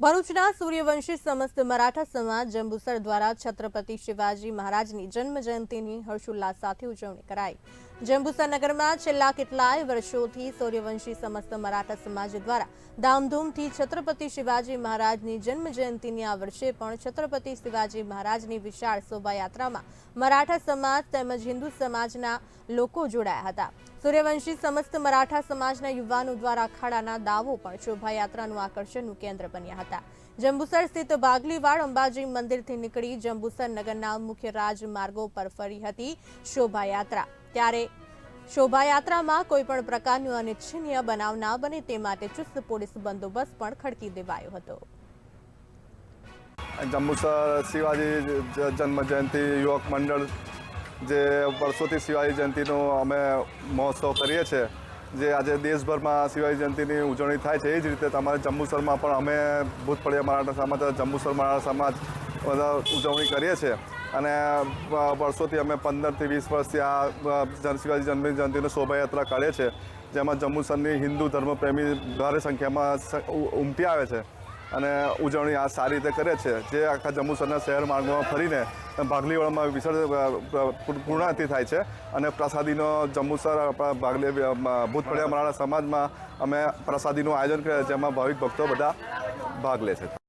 ભરૂચના સૂર્યવંશી સમસ્ત મરાઠા સમાજ જંબુસર દ્વારા છત્રપતિ શિવાજી મહારાજની જન્મ જયંતિની હર્ષોલ્લાસ સાથે ઉજવણી કરાઈ. જંબુસર નગરમાં છેલ્લા કેટલાય વર્ષોથી સૂર્યવંશી સમસ્ત મરાઠા સમાજ દ્વારા ધામધૂમથી છત્રપતિ શિવાજી મહારાજની જન્મ જયંતિની આ વર્ષે પણ છત્રપતિ શિવાજી મહારાજની વિશાળ શોભાયાત્રામાં મરાઠા સમાજ તેમજ હિન્દુ સમાજના લોકો જોડાયા હતા. સૂર્યવંશી સમસ્ત મરાઠા સમાજના યુવાનો દ્વારા અખાડાના દાવો પણ શોભાયાત્રાનું આકર્ષણનું કેન્દ્ર બન્યા હતા. જંબુસર સ્થિત બાગલીવાડ અંબાજી મંદિરથી નીકળી જંબુસર નગરના મુખ્ય રાજમાર્ગો પર ફરી હતી શોભાયાત્રા. ત્યારે શોભાયાત્રામાં કોઈ પણ પ્રકારનું અનિચ્છનીય બનાવ ના બને તે માટે ચુસ્ત પોલીસ બંદોબસ્ત પણ ખડકી દેવાયો હતો. જંબુસર શિવાજી જન્મ જયંતિ યુવક મંડળ જે વર્ષોથી શિવાજી જયંતિનો અમે મહોત્સવ કરીએ છીએ, જે આજે દેશભરમાં શિવાજી જયંતિની ઉજવણી થાય છે, એ જ રીતે તમારે જંબુસરમાં પણ અમે ભૂતપળિયા મરાઠા સમાજ જંબુસર મરાઠા સમાજ બધા ઉજવણી કરીએ છીએ. અને વર્ષોથી અમે પંદરથી વીસ વર્ષથી આ શિવાજી જન્મ જયંતિની શોભાયાત્રા કાઢીએ છીએ, જેમાં જંબુસરની હિન્દુ ધર્મપ્રેમી ભારે સંખ્યામાં ઉમટી આવે છે. અને ઉજવણી આ સારી રીતે કરે છે. જે આખા જંબુસરના શહેર માર્ગમાં ફરીને ભાગલીવાડામાં વિસર્જ પૂર્ણાહતિ થાય છે અને પ્રસાદીનો જંબુસર આપણા ભાગલી ભૂતફળિયા મરાઠા સમાજમાં અમે પ્રસાદીનું આયોજન કરે જેમાં ભાવિક ભક્તો બધા ભાગ લે છે.